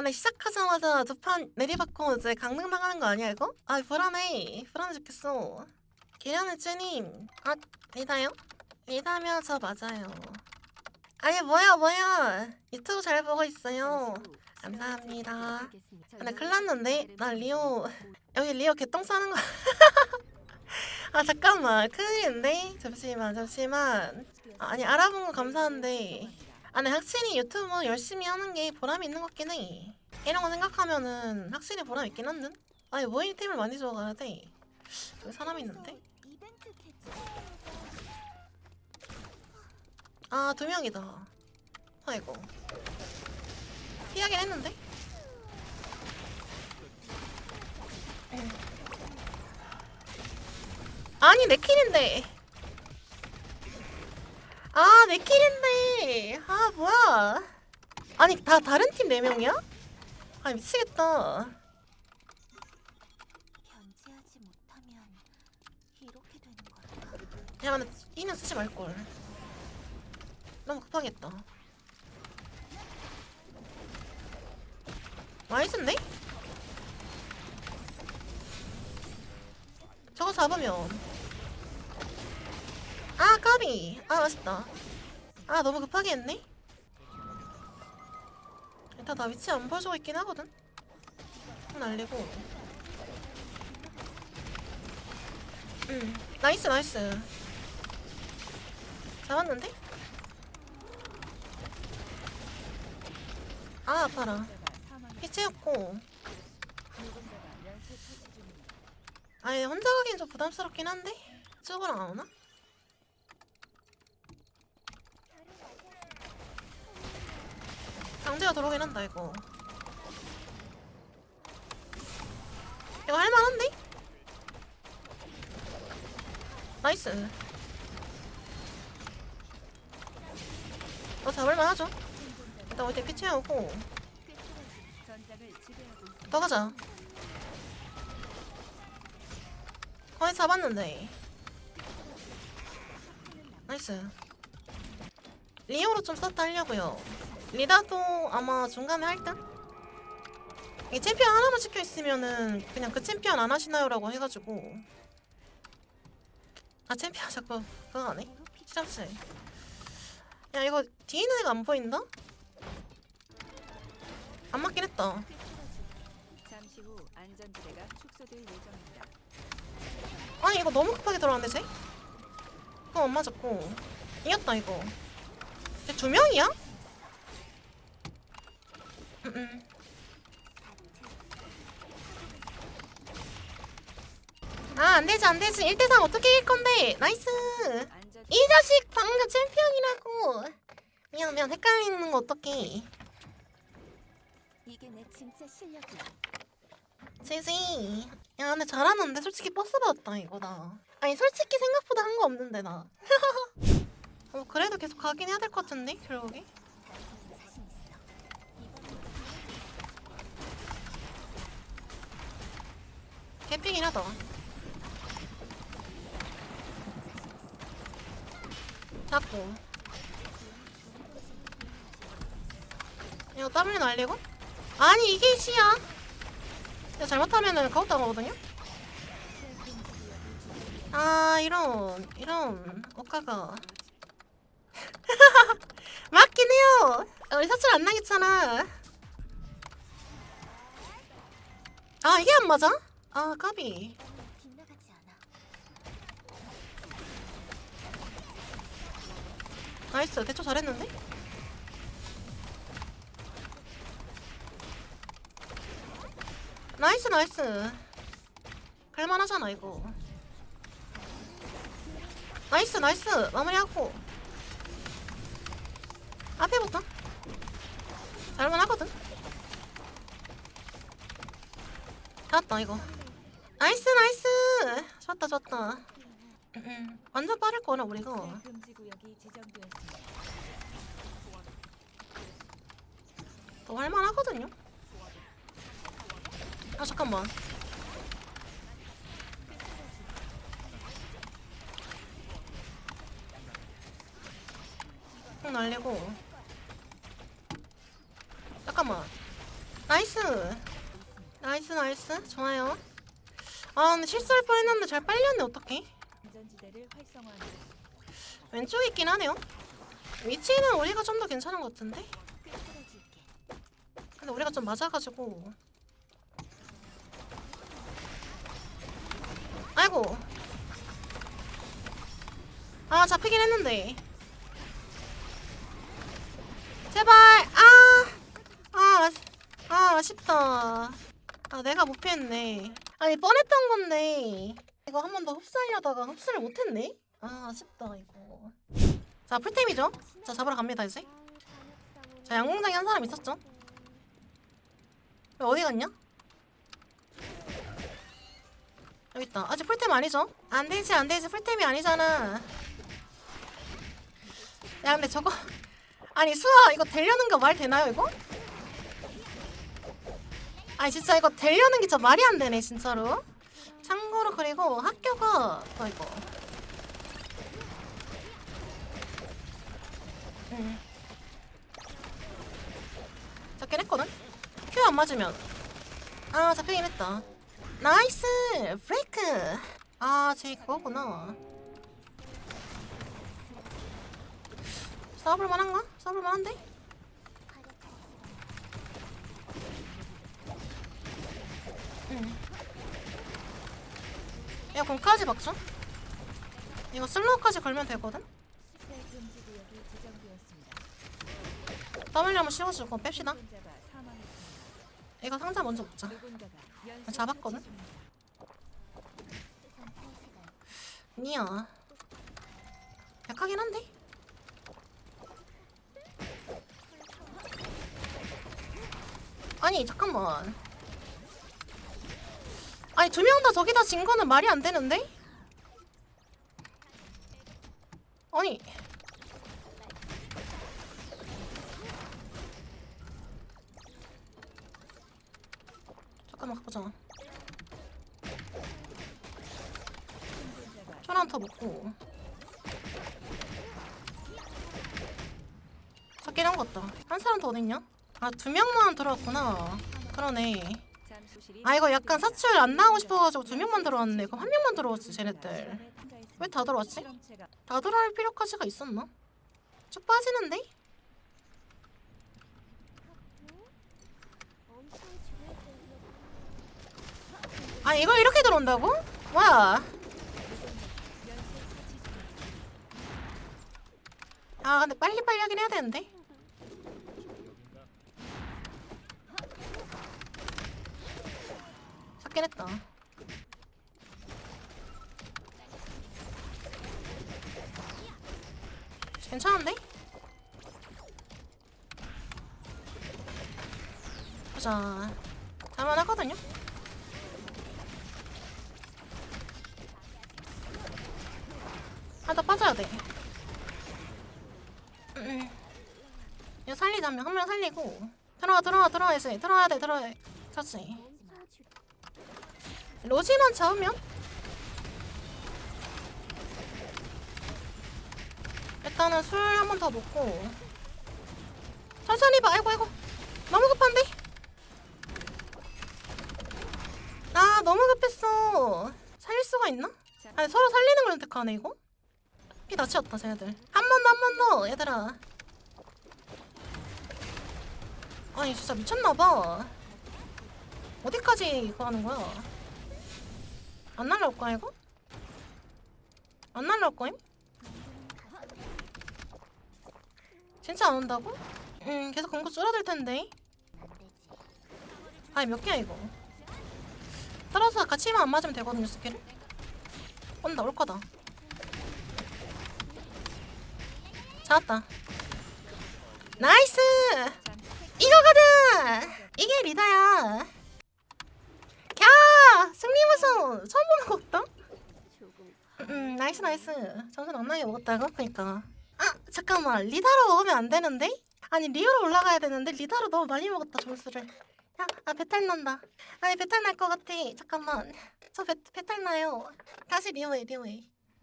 나 시작하자마자 두 판 내리받고 이제 강등 당하는 거 아니야 이거? 아 불안해. 불안해 죽겠어. 기련의 쭈님 아 리다요? 리다면 저 맞아요. 아니 뭐야 뭐야? 유튜브 잘 보고 있어요. 감사합니다. 근데 큰일 났는데? 나 리오 여기 리오 개똥 싸는 거. 아 잠깐만. 큰일인데? 잠시만 잠시만. 아, 아니 알아본 거 감사한데 아니 확실히 유튜브 열심히 하는 게 보람이 있는 것 같긴 해. 이런 거 생각하면은 확실히 보람 있긴 한데? 아니 모임템을 많이 줘가야 돼. 여기 사람 있는데? 아 두 명이다. 아이고. 피하긴 했는데? 아니 내 킬인데. 아 내 킬인데 아 뭐야? 아니 다 다른 팀 4명이야? 아 미치겠다. 견제하지 못하면 이렇게 되는 걸까? 야 근데 이는 쓰지 말걸. 너무 급하겠다. 나이스인데? 저거 잡으면. 아 까비. 아 아쉽다 아 너무 급하게 했네? 일단 나 위치 안 보여주고 있긴 하거든? 손 날리고. 응 나이스 나이스. 잡았는데? 아 아파라. 피치였고. 아니 혼자 가기엔 좀 부담스럽긴 한데? 쪽으로 안 오나? 강제가 들어오긴 한다 이거. 이거 할만한데? 나이스. 어 잡을만 하죠? 일단 어디 피치하고. 더 가자. 거의 잡았는데. 나이스. 리오로 좀 썼다 하려고요 리다도 아마 중간에 할 듯? 이 챔피언 하나만 찍혀 있으면은 그냥 그 챔피언 안 하시나요? 라고 해가지고 아 챔피언 자꾸 그거 안 해? 시작스 야 이거 뒤에 있는 애가 안 보인다? 안 맞긴 했다 잠시 후 안전지대가 축소될 예정입니다. 아니 이거 너무 급하게 들어왔는데 쟤? 그거 안 맞았고 이겼다 이거 쟤 두 명이야? 아 안 되지 안 되지. 1대3 어떻게 이길 건데? 나이스. 이 자식 방금 챔피언이라고. 미안 미안. 헷갈리는 거 어떡해. 이게 내 진짜 실력이야. 지지 야 근데 잘하는데 솔직히 버스 받았다 이거 나 아니 솔직히 생각보다 한 거 없는데 나. 어, 그래도 계속 가긴 해야 될 것 같은데 결국에 개피긴 하다 잡고. 이거 W 날리고? 아니 이게 시야. 이거 잘못하면은 가웃 당하거든요? 아 이런 이런 오카가. 맞긴 해요. 우리 사출 안 나겠잖아. 아 이게 안 맞아? 아 까비. 나이스. 대처 잘했는데? 나이스 나이스. 갈만하잖아 이거. 나이스 나이스. 마무리하고. 앞에부터 잘만하거든? 잡았다 이거 나이스 나이스 좋았다 음, 완전 빠를 거라 우리가. 더 할만하거든요. 아 잠깐만. 형 날리고. 잠깐만. 나이스 나이스 나이스 좋아요 아 근데 실수할 뻔했는데 잘 빨렸네 어떡해? 안전지대를 활성화합니다. 왼쪽에 있긴 하네요. 위치는 우리가 좀 더 괜찮은 것 같은데? 꿰뚫어줄게. 근데 우리가 좀 맞아가지고. 아이고. 아 잡히긴 했는데. 제발! 아! 아, 아 아쉽다. 아 내가 못 피했네 아니 뻔했던 건데 이거 한 번 더 흡수하려다가 흡수를 못했네 아 아쉽다 이거 자 풀템이죠 자 잡으러 갑니다 이제 자 양궁장에 한 사람 있었죠 왜 어디 갔냐? 여기 있다. 아직 풀템 아니죠? 안 되지, 안 되지. 풀템이 아니잖아. 야, 근데 저거 아니 수아 이거 되려는 거 말 되나요 이거? 아니 진짜 이거 되려는 게 진짜 말이 안 되네 진짜로. 참고로 그리고 학교가 어 이거. 응. 잡긴 했거든. 큐 안 맞으면 아 잡히긴 했다 나이스 브레이크 아쟤 그거구나 싸워볼 만한가? 싸워볼 만한데? 응 이거 공까지 박죠? 이거 슬로우까지 걸면 되거든? W 한번 씌워주고 뺍시다. 이거 상자 먼저 먹자 연쇄 잡았거든? 아니야 약하긴 한데? 아니 잠깐만 아니 두 명 다 저기다 진 거는 말이 안 되는데? 아니. 잠깐만 가보자. 생존자가 초란 더 먹고. 잡긴 한 것 같다. 한 사람 더 어딨냐? 아 두 명만 들어왔구나. 그러네 아 이거 약간 사출 안 나오고 싶어가지고 두 명만 들어왔네 그럼 한 명만 들어왔지 쟤네들 시간에 통과했습니다. 왜다 들어왔지? 다 들어올 필요까지가 있었나? 쭉 빠지는데? 아 이걸 이렇게 들어온다고? 중입니다. 아 근데 빨리빨리 하긴 해야 되는데 찾긴 했다 괜찮은데? 보자 잘만하거든요? 하나 빠져야 돼 음. 이거 살리자면 한 명 살리고 들어와 들어와 들어와 이제 들어와야 돼 들어와야 돼 그렇지. 로지만 잡으면? 일단은 술 한 번 더 먹고. 천천히 봐. 아이고 아이고. 너무 급한데? 아 너무 급했어. 살릴 수가 있나? 아니 서로 살리는 걸 선택하네 이거? 피 다 치웠다 쟤네들. 한 번 더 한 번 더 얘들아. 아니 진짜 미쳤나봐. 어디까지 이거 하는 거야 안 날라올 거야 이거? 안 날라올 거임? 진짜 안 온다고? 음 계속 공구 줄어들 텐데. 아니 몇 개야 이거 따라서 같이만 안 맞으면 되거든요 스킬을 온다 올 거다 잡았다 나이스 이거거든 이게 리다야 캬 승리무슨 처음 보는 거 같다. 음 나이스 나이스. 점수 넉넉히 먹었다고? 그니까. 아 잠깐만. 리다로 먹으면 안 되는데? 아니 리오로 올라가야 되는데 리다로 너무 많이 먹었다 점수를. 야, 아 배탈 난다. 아니 배탈 날 것 같아. 잠깐만. 저 배, 배탈 나요. 다시 리오해 리오해